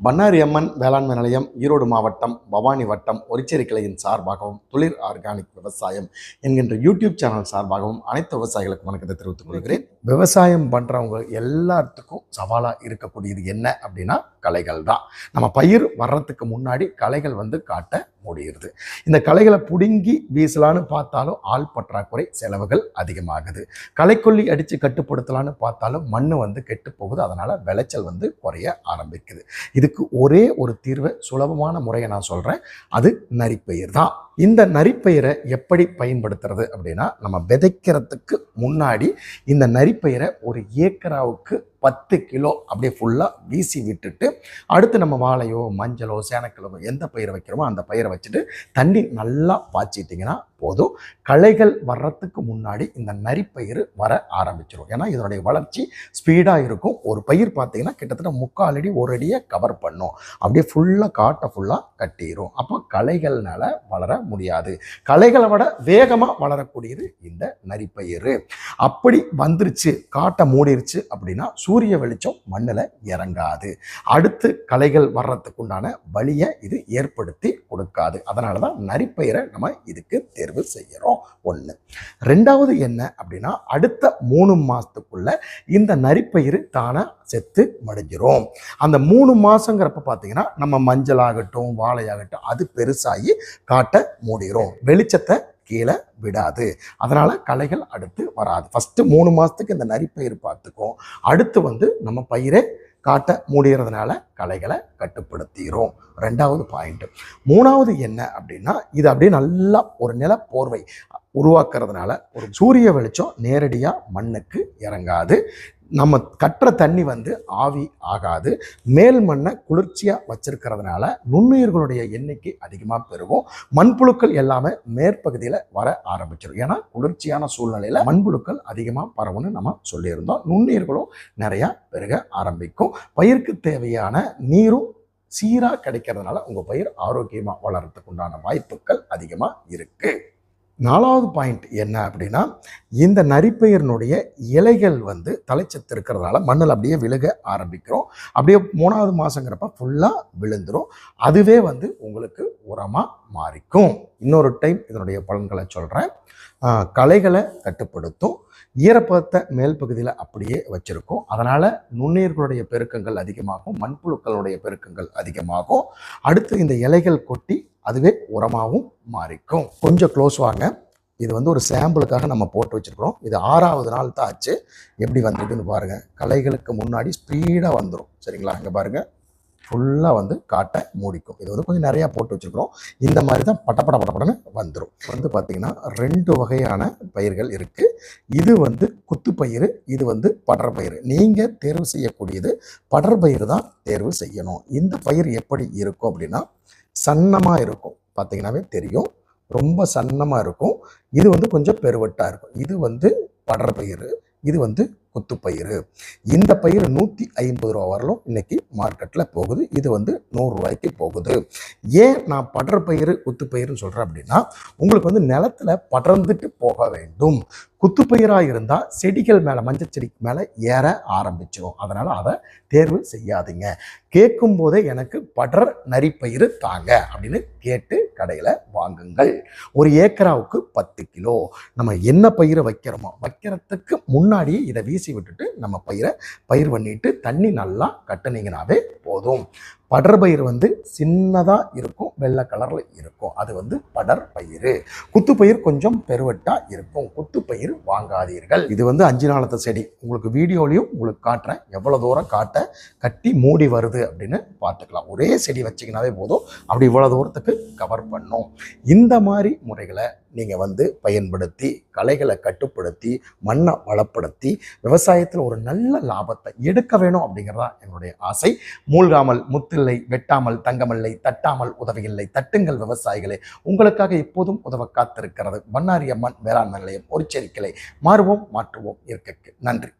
பண்ணாரி அம்மன் வேளாண்மை நிலையம் ஈரோடு மாவட்டம் பவானி வட்டம் ஒரிச்சேரி கிளையின் சார்பாகவும் துளிர் ஆர்கானிக் விவசாயம் என்கின்ற யூடியூப் சேனல் சார்பாகவும் அனைத்து விவசாயிகளுக்கும் வணக்கத்தை தெரிவித்துக் கொள்கிறேன். விவசாயம் பண்ணுறவங்க எல்லாத்துக்கும் சவாலாக இருக்கக்கூடியது என்ன அப்படின்னா கலைகள் தான் நம்ம பயிர் வர்றதுக்கு முன்னாடி கலைகள் வந்து காட்ட முடியுது இந்த களைகளை பிடுங்கி வீசலான்னு பார்த்தாலும் ஆள் பற்றாக்குறை செலவுகள் அதிகமாகுது. களைக்கொல்லி அடித்து கட்டுப்படுத்தலான்னு பார்த்தாலும் மண் வந்து கெட்டு போகுது. அதனால் விளைச்சல் வந்து குறைய ஆரம்பிக்குது. இதுக்கு ஒரே ஒரு தீர்வை சுலபமான முறையை நான் சொல்கிறேன் அது நரிப்பயிர் தான் இந்த நரிப்பயிரை எப்படி பயன்படுத்துறது அப்படின்னா நம்ம விதைக்கிறதுக்கு முன்னாடி இந்த நரிப்பயிரை ஒரு ஏக்கராவுக்கு பத்து கிலோ அப்படியே ஃபுல்லாக வீசி விட்டுட்டு அடுத்து நம்ம வாழையோ மஞ்சளோ சேனக்கிழமோ எந்த பயிரை வைக்கிறோமோ அந்த பயிரை வச்சுட்டு தண்ணி நல்லா பாய்ச்சிட்டிங்கன்னா போதும். களைகள் வர்றதுக்கு முன்னாடி இந்த நரிப்பயிர் வர ஆரம்பிச்சிடும் ஏன்னா இதனுடைய வளர்ச்சி ஸ்பீடாக இருக்கும். ஒரு பயிர் பார்த்தீங்கன்னா கிட்டத்தட்ட முக்கால் அடி ஒரு அடியை கவர் பண்ணும். அப்படியே ஃபுல்லாக காட்டை ஃபுல்லாக கட்டிடும் அப்போ களைகள்னால வளர முடியாது. களைகளை விட வேகமாக வளரக்கூடியது இந்த நரிப்பயிறு. அப்படி வந்துருச்சு காட்டை மூடிருச்சு அப்படின்னா சூரிய வெளிச்சம் மண்ணில் இறங்காது. அடுத்து களைகள் வர்றதுக்கு உண்டான வழியை இது ஏற்படுத்தி கொடுக்காது. அதனால தான் நரிப்பயிரை நம்ம இதுக்கு தேர்வு செய்கிறோம் ஒன்று ரெண்டாவது என்ன அப்படின்னா அடுத்த மூணு மாதத்துக்குள்ளே இந்த நரிப்பயிறு தானாக செத்து மடிஞ்சிரும். அந்த மூணு மாதங்கிறப்ப பார்த்தீங்கன்னா நம்ம மஞ்சள் ஆகட்டும் வாழையாகட்டும் அது பெருசாகி காட்டை மூடிரும். வெளிச்சத்தை கீழே விடாது. அதனால் களைகள் அடுத்து வராது. ஃபஸ்ட்டு மூணு மாதத்துக்கு இந்த நரிப்பயிர் பார்த்துக்கும். அடுத்து வந்து நம்ம பயிரை காட்ட மூடிறதுனால களைகளை கட்டுப்படுத்திடும் ரெண்டாவது பாயிண்ட் மூணாவது என்ன அப்படின்னா இது அப்படியே நல்லா ஒரு நில போர்வை உருவாக்குறதுனால ஒரு சூரிய வெளிச்சம் நேரடியாக மண்ணுக்கு இறங்காது. நம்ம கட்டுற தண்ணி வந்து ஆவி ஆகாது. மேல் மண்ணை குளிர்ச்சியாக வச்சிருக்கிறதுனால நுண்ணுயிர்களுடைய எண்ணிக்கை அதிகமாக பெருகும். மண்புழுக்கள் எல்லாமே மேற்பகுதியில் வர ஆரம்பிச்சிடும் ஏன்னா குளிர்ச்சியான சூழ்நிலையில் மண்புழுக்கள் அதிகமாக பரவும்னு நம்ம சொல்லியிருந்தோம். நுண்ணுயிர்களும் நிறையா பெருக ஆரம்பிக்கும். பயிருக்கு தேவையான நீரும் சீராக கிடைக்கிறதுனால உங்கள் பயிர் ஆரோக்கியமாக வளர்கிறதுக்கு உண்டான வாய்ப்புகள் அதிகமாக இருக்குது நாலாவது பாயிண்ட் என்ன அப்படின்னா இந்த நரிப்பயிரினுடைய இலைகள் வந்து தலைச்சத்து இருக்கிறதால மண்ணில் அப்படியே விழுக ஆரம்பிக்கிறோம். அப்படியே மூணாவது மாதங்கிறப்ப ஃபுல்லாக விழுந்துடும் அதுவே வந்து உங்களுக்கு உரமாக மாறிக்கும். இன்னொரு டைம் இதனுடைய பலன்களை சொல்கிறேன் களைகளை கட்டுப்படுத்தும் ஈரப்பதத்தை மேல் பகுதியில் அப்படியே வச்சுருக்கோம். அதனால் நுண்ணீர்களுடைய பெருக்கங்கள் அதிகமாகும் மண்புழுக்களுடைய பெருக்கங்கள் அதிகமாகும். அடுத்து இந்த இலைகள் கொட்டி அதுவே உரமாகவும் மாறிக்கும். கொஞ்சம் க்ளோஸ் வாங்க. இது வந்து ஒரு சாம்பிளுக்காக நம்ம போட்டு வச்சுருக்கிறோம். இது ஆறாவது நாள் தான் ஆச்சு. எப்படி வந்திருக்குன்னு பாருங்கள் கலைகளுக்கு முன்னாடி ஸ்பீடாக வந்துடும் சரிங்களா? இங்கே பாருங்கள் ஃபுல்லாக வந்து காட்டை மூடிக்கும். இது வந்து கொஞ்சம் நிறையா போட்டு வச்சுருக்கிறோம். இந்த மாதிரி தான் பட்டப்பட படப்படன்னு வந்துடும் வந்து பார்த்திங்கன்னா ரெண்டு வகையான பயிர்கள் இருக்குது இது வந்து குத்துப்பயிர் இது வந்து படற்பயிர் நீங்கள் தேர்வு செய்யக்கூடியது படற்பயிர் தான் தேர்வு செய்யணும். இந்த பயிர் எப்படி இருக்கும் அப்படின்னா சன்னமாக இருக்கும். பார்த்திங்கனாவே தெரியும். ரொம்ப சன்னமாக இருக்கும். இது வந்து கொஞ்சம் பெருவட்டாக இருக்கும். இது வந்து படர் பயிர் இது வந்து குத்துப்பயிர் இந்த பயிர் நூற்றி ஐம்பது ரூபா வரலும் இன்னைக்கு மார்க்கெட்டில் போகுது. இது வந்து நூறுரூவாய்க்கு போகுது. ஏன் நான் படர் பயிர் குத்துப்பயிர்னு சொல்கிறேன் அப்படின்னா உங்களுக்கு வந்து நிலத்தில் படர்ந்துட்டு போக வேண்டும். குத்துப்பயிராக இருந்தால் செடிகள் மேலே மஞ்சள் செடிக்கு மேலே ஏற ஆரம்பிச்சிடும் அதனால் அதை தேர்வு செய்யாதீங்க. கேட்கும் போதே எனக்கு படர் நரிப்பயிர் தாங்க அப்படின்னு கேட்டு கடையில் வாங்குங்கள். ஒரு ஏக்கராவுக்கு பத்து கிலோ. நம்ம என்ன பயிரை வைக்கிறோமோ வைக்கிறதுக்கு முன்னாடியே இதை வீசி விட்டுட்டு நம்ம பயிரை பயிர் பண்ணிட்டு தண்ணி நல்லா கட்டுனீங்கனாவே போதும். படர் பயிர் வந்து சின்னதாக இருக்கும் வெள்ளை கலரில் இருக்கும். அது வந்து படர் பயிர் குத்துப்பயிர் கொஞ்சம் பெருவட்டாக இருக்கும். குத்துப்பயிர் வாங்காதீர்கள். இது வந்து அஞ்சு நாளத்து செடி. உங்களுக்கு வீடியோலையும் உங்களுக்கு காட்டுறேன். எவ்வளோ தூரம் காட்ட கட்டி மூடி வருது அப்படின்னு பார்த்துக்கலாம். ஒரே செடி வச்சிங்கனாவே போதும். அப்படி இவ்வளோ தூரத்துக்கு கவர் பண்ணும். இந்த மாதிரி முறைகளை நீங்கள் வந்து பயன்படுத்தி கலைகளை கட்டுப்படுத்தி மண்ணை வளப்படுத்தி விவசாயத்தில் ஒரு நல்ல லாபத்தை எடுக்க வேணும் அப்படிங்கிறதா என்னுடைய ஆசை. மூழ்காமல் முத்தில்லை வெட்டாமல் தங்கமில்லை தட்டாமல் உதவியில்லை தட்டுங்கள் விவசாயிகளே. உங்களுக்காக எப்போதும் உதவ காத்திருக்கிறது பண்ணாரி அம்மன் வேளாண்மை நிலையம் ஒரு செரிக்கலை மாறுவோம் மாற்றுவோம் இருக்கக்கு நன்றி.